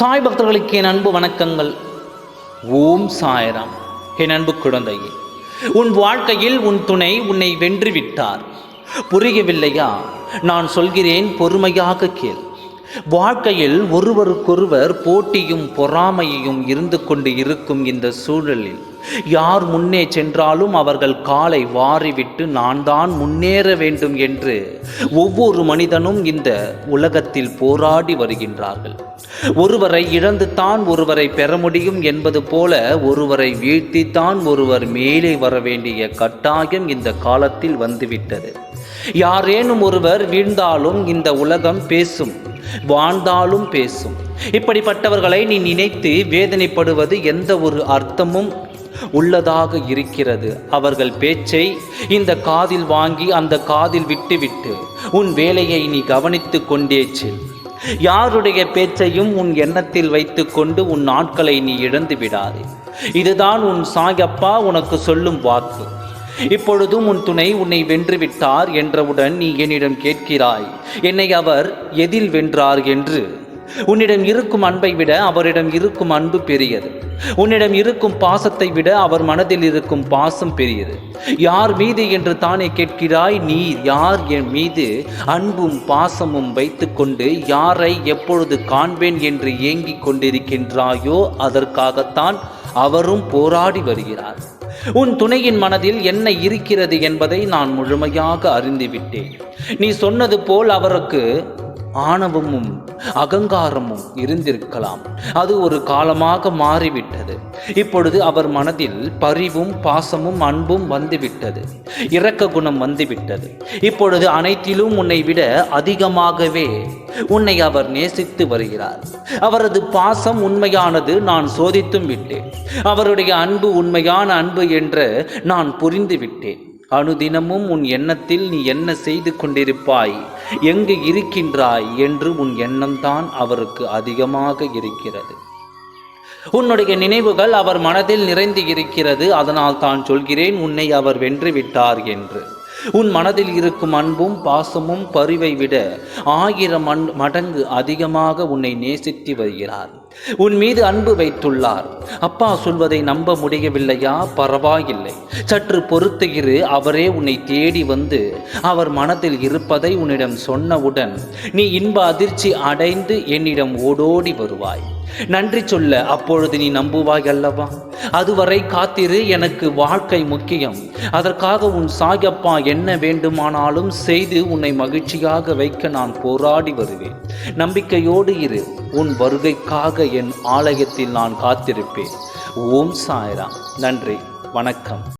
சாய் பக்தர்களுக்கு என் அன்பு வணக்கங்கள். ஓம் சாயராம். என் அன்பு குழந்தையே உன் வாழ்க்கையில் உன் துணை உன்னை வென்று விட்டார் புரியவில்லையா? நான் சொல்கிறேன் பொறுமையாக கேள். வாழ்க்கையில் ஒருவருக்கொருவர் போட்டியும் பொறாமையும் இருந்து கொண்டு இருக்கும் இந்த சூழலில் யார் முன்னே சென்றாலும் அவர்கள் காலை வாரிவிட்டு நான் தான் முன்னேற வேண்டும் என்று ஒவ்வொரு மனிதனும் இந்த உலகத்தில் போராடி வருகின்றார்கள். ஒருவரை இழந்து தான் ஒருவரை பெற முடியும் என்பது போல ஒருவரை வீழ்த்தித்தான் ஒருவர் மேலே வர வேண்டிய கட்டாயம் இந்த காலத்தில் வந்துவிட்டது. யாரேனும் ஒருவர் வீழ்ந்தாலும் இந்த உலகம் பேசும். வாழ்ந்தாலும் பேசும். இப்படிப்பட்டவர்களை நீ நினைத்து வேதனைப்படுவது எந்த ஒரு அர்த்தமும் உள்ளதாக இருக்கிறது. அவர்கள் பேச்சை இந்த காதில் வாங்கி அந்த காதில் விட்டுவிட்டு உன் வேலையை நீ கவனித்து கொண்டே செல். யாருடைய பேச்சையும் உன் எண்ணத்தில் வைத்துக்கொண்டு உன் நாட்களை நீ இழந்து விடாதே. இதுதான் உன் சாயப்பா உனக்கு சொல்லும் வாக்கு. இப்பொழுதும் உன் துணை உன்னை வென்று விட்டார் என்றவுடன் நீ என்னிடம் கேட்கிறாய். என்னை அவர் எதில் வென்றார் என்று. உன்னிடம் இருக்கும் அன்பை விட அவரிடம் இருக்கும் அன்பு பெரியது. உன்னிடம் இருக்கும் பாசத்தை விட அவர் மனதில் இருக்கும் பாசம் பெரியது. யார் மீது என்று தானே கேட்கிறாய்? நீ யார் என் மீது அன்பும் பாசமும் வைத்துக்கொண்டு யாரை எப்பொழுது காண்பேன் என்று ஏங்கிக் கொண்டிருக்கின்றாயோ அதற்காகத்தான் அவரும் போராடி வருகிறார். உன் துணையின் மனதில் என்ன இருக்கிறது என்பதை நான் முழுமையாக அறிந்துவிட்டேன் நீ சொன்னது போல் அவருக்கு ஆணவமும் அகங்காரமும் இருந்திருக்கலாம். அது ஒரு காலமாக மாறிவிட்டது. இப்பொழுது அவர் மனதில் பரிவும் பாசமும் அன்பும் வந்துவிட்டது. இரக்க குணம் வந்துவிட்டது. இப்பொழுது அனைத்திலும் உன்னை விட அதிகமாகவே உன்னை அவர் நேசித்து வருகிறார். அவரது பாசம் உண்மையானது நான் சோதித்தும் விட்டேன். அவருடைய அன்பு உண்மையான அன்பு என்று நான் புரிந்து விட்டேன் அனுதினமும் உன் எண்ணத்தில் நீ என்ன செய்து கொண்டிருப்பாய்? எங்கு இருக்கின்றாய் என்று உன் எண்ணம்தான் அவருக்கு அதிகமாக இருக்கிறது. உன்னுடைய நினைவுகள் அவர் மனதில் நிறைந்து இருக்கிறது. அதனால் தான் சொல்கிறேன் உன்னை அவர் வென்று விட்டார் என்று. உன் மனதில் இருக்கும் அன்பும் பாசமும் பரிவை விட ஆயிரம் மடங்கு அதிகமாக உன்னை நேசித்து வருகிறார். உன் மீது அன்பு வைத்துள்ளார். அப்பா சொல்வதை நம்ப முடியவில்லையா? பரவாயில்லை. சற்று பொறுத்துகிறு அவரே உன்னை தேடி வந்து அவர் மனதில் இருப்பதை உன்னிடம் சொன்னவுடன் நீ இன்ப அதிர்ச்சி அடைந்து என்னிடம் ஓடோடி வருவாய். நன்றி சொல்ல அப்பொழுது நீ நம்புவாய் அல்லவா? அதுவரை காத்திரு எனக்கு வாழ்க்கை முக்கியம். அதற்காக உன் சாயப்பா என்ன வேண்டுமானாலும் செய்து உன்னை மகிழ்ச்சியாக வைக்க நான் போராடி வருவேன். நம்பிக்கையோடு இரு உன் வருகைக்காக என் ஆலயத்தில் நான் காத்திருப்பேன். ஓம் சாய்ராம். நன்றி. வணக்கம்.